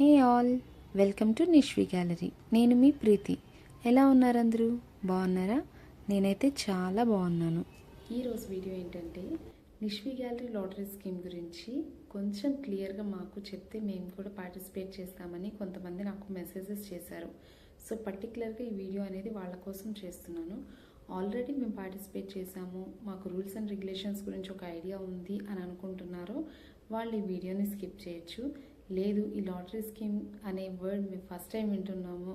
Hey all welcome to Nishvi gallery. నేను మీ ప్రీతి. ఎలా ఉన్నారు అందరూ బాగున్నారా? నేనైతే చాలా బాగున్నాను. ఈరోజు వీడియో ఏంటంటే నిష్వి గ్యాలరీ లాటరీ స్కీమ్ గురించి కొంచెం క్లియర్గా మాకు చెప్తే మేము కూడా పార్టిసిపేట్ చేస్తామని కొంతమంది నాకు మెసేజెస్ చేశారు. సో పర్టికులర్గా ఈ వీడియో అనేది వాళ్ళ కోసం చేస్తున్నాను. ఆల్రెడీ మేము పార్టిసిపేట్ చేసాము మాకు రూల్స్ అండ్ రెగ్యులేషన్స్ గురించి ఒక ఐడియా ఉంది అని అనుకుంటున్నారో వాళ్ళు ఈ వీడియోని స్కిప్ చేయొచ్చు. లేదు ఈ లాటరీ స్కీమ్ అనే వర్డ్ మేము ఫస్ట్ టైం వింటున్నాము.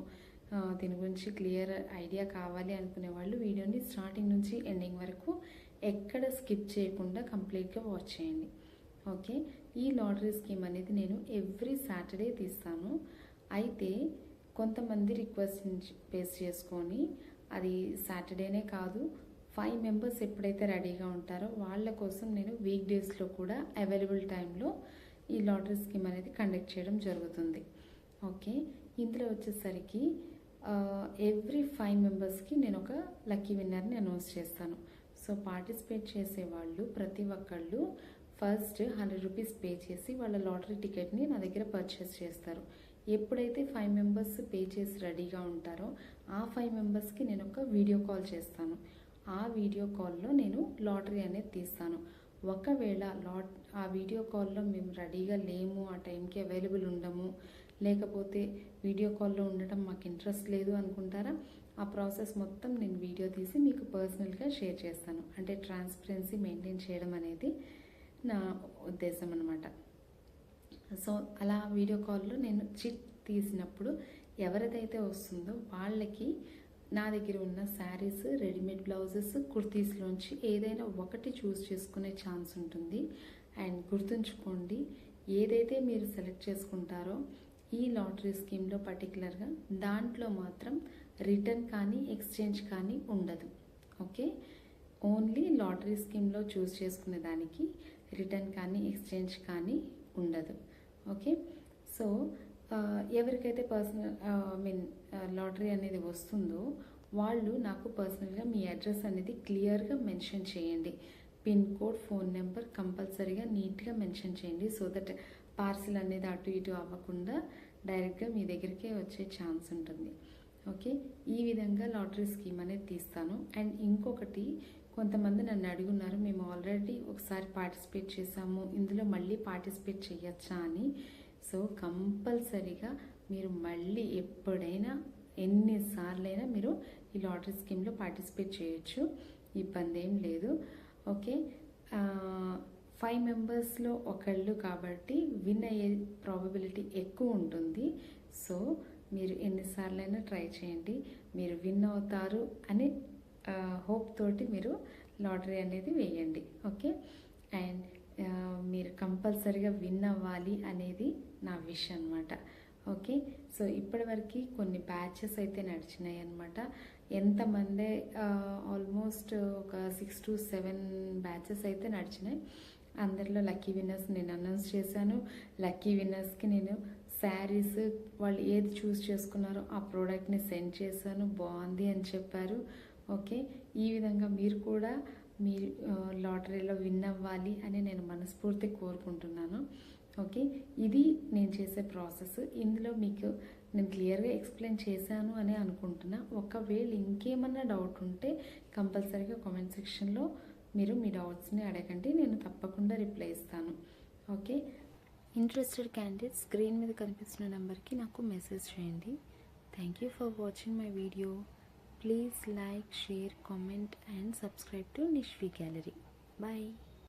దీని గురించి క్లియర్ ఐడియా కావాలి అనుకునే వాళ్ళు వీడియోని స్టార్టింగ్ నుంచి ఎండింగ్ వరకు ఎక్కడ స్కిప్ చేయకుండా కంప్లీట్గా వాచ్ చేయండి. ఓకే? ఈ లాటరీ స్కీమ్ అనేది నేను ఎవ్రీ సాటర్డే తీస్తాను. అయితే కొంతమంది రిక్వెస్ట్ బేస్ చేసుకొని అది సాటర్డేనే కాదు ఫైవ్ మెంబర్స్ ఎప్పుడైతే రెడీగా ఉంటారో వాళ్ళ కోసం నేను వీక్ డేస్లో కూడా అవైలబుల్ టైంలో ఈ లాటరీ స్కీమ్ అనేది కండక్ట్ చేయడం జరుగుతుంది. ఓకే? ఇందులో వచ్చేసరికి ఎవ్రీ ఫైవ్ మెంబర్స్కి నేను ఒక లక్కీ విన్నర్ని అనౌన్స్ చేస్తాను. సో పార్టిసిపేట్ చేసే వాళ్ళు ప్రతి ఒక్కళ్ళు ఫస్ట్ హండ్రెడ్ రూపీస్ పే చేసి వాళ్ళ లాటరీ టికెట్ని నా దగ్గర పర్చేస్ చేస్తారు. ఎప్పుడైతే ఫైవ్ మెంబర్స్ పే చేసి రెడీగా ఉంటారో ఆ ఫైవ్ మెంబర్స్కి నేను ఒక వీడియో కాల్ చేస్తాను. ఆ వీడియో కాల్లో నేను లాటరీ అనేది తీస్తాను. ఒకవేళ లాట్ ఆ వీడియో కాల్లో మేము రెడీగా లేము ఆ టైంకి అవైలబుల్ ఉండము లేకపోతే వీడియో కాల్లో ఉండటం మాకు ఇంట్రెస్ట్ లేదు అనుకుంటారా? ఆ ప్రాసెస్ మొత్తం నేను వీడియో తీసి మీకు పర్సనల్గా షేర్ చేస్తాను. అంటే ట్రాన్స్పరెన్సీ మెయింటైన్ చేయడం అనేది నా ఉద్దేశం అనమాట సో అలా వీడియో కాల్లో నేను చిట్ తీసినప్పుడు ఎవరిదైతే వస్తుందో వాళ్ళకి నా దగ్గర ఉన్న శారీస్ రెడీమేడ్ బ్లౌజెస్ కుర్తీస్లోంచి ఏదైనా ఒకటి చూస్ చేసుకునే ఛాన్స్ ఉంటుంది. అండ్ గుర్తుంచుకోండి ఏదైతే మీరు సెలెక్ట్ చేసుకుంటారో ఈ లాటరీ స్కీమ్లో పర్టికులర్గా దాంట్లో మాత్రం రిటర్న్ కానీ ఎక్స్చేంజ్ కానీ ఉండదు. ఓకే? ఓన్లీ లాటరీ స్కీమ్లో చూస్ చేసుకునే దానికి రిటర్న్ కానీ ఎక్స్చేంజ్ కానీ ఉండదు. ఓకే? సో ఎవరికైతే పర్సనల్ ఐ మీన్ లాటరీ అనేది వస్తుందో వాళ్ళు నాకు పర్సనల్గా మీ అడ్రస్ అనేది క్లియర్గా మెన్షన్ చేయండి. పిన్ కోడ్ ఫోన్ నెంబర్ కంపల్సరీగా నీట్గా మెన్షన్ చేయండి సో దట్ పార్సిల్ అనేది అటు ఇటు అవ్వకుండా డైరెక్ట్గా మీ దగ్గరికే వచ్చే ఛాన్స్ ఉంటుంది. ఓకే ఈ విధంగా లాటరీ స్కీమ్ అనేది తీస్తాను. అండ్ ఇంకొకటి కొంతమంది నన్ను అడుగున్నారు మేము ఆల్రెడీ ఒకసారి పార్టిసిపేట్ చేసాము ఇందులో మళ్ళీ పార్టిసిపేట్ చేయొచ్చా అని. సో కంపల్సరీగా మీరు మళ్ళీ ఎప్పుడైనా ఎన్నిసార్లైనా మీరు ఈ లాటరీ స్కీమ్లో పార్టిసిపేట్ చేయొచ్చు. ఇబ్బంది ఏం లేదు. ఓకే? ఫైవ్ మెంబర్స్లో ఒకళ్ళు కాబట్టి విన్ అయ్యే ప్రాబబిలిటీ ఎక్కువ ఉంటుంది. సో మీరు ఎన్నిసార్లైనా ట్రై చేయండి. మీరు విన్ అవుతారు అని హోప్ తోటి మీరు లాటరీ అనేది వేయండి. ఓకే? అండ్ మీరు కంపల్సరిగా విన్ అవ్వాలి అనేది నా విష్ అనమాట ఓకే? సో ఇప్పటివరకు కొన్ని బ్యాచెస్ అయితే నడిచినాయి అనమాట ఎంతమంది ఆల్మోస్ట్ ఒక సిక్స్ టు సెవెన్ బ్యాచెస్ అయితే నడిచినాయి. అందరిలో లక్కీ విన్నర్స్ నేను అనౌన్స్ చేశాను. లక్కీ విన్నర్స్కి నేను శారీస్ వాళ్ళు ఏది చూస్ చేసుకున్నారో ఆ ప్రోడక్ట్ని సెండ్ చేశాను. బాగుంది అని చెప్పారు. ఓకే? ఈ విధంగా మీరు కూడా మీ లాటరీలో విన్ అవ్వాలి అని నేను మనస్ఫూర్తి కోరుకుంటున్నాను. ఓకే? ఇది నేను చేసే ప్రాసెస్. ఇందులో మీకు నేను క్లియర్గా ఎక్స్ప్లెయిన్ చేశాను అని అనుకుంటున్నా. ఒకవేళ ఇంకేమన్నా డౌట్ ఉంటే కంపల్సరీగా కామెంట్ సెక్షన్లో మీరు మీ డౌట్స్ని అడగండి. నేను తప్పకుండా రిప్లై ఇస్తాను. ఓకే? ఇంట్రెస్టెడ్ క్యాండిడేట్ స్క్రీన్ మీద కనిపిస్తున్న నెంబర్కి నాకు మెసేజ్ చేయండి. Thank you for watching my video. Please like share comment and subscribe to Nishvi gallery. Bye.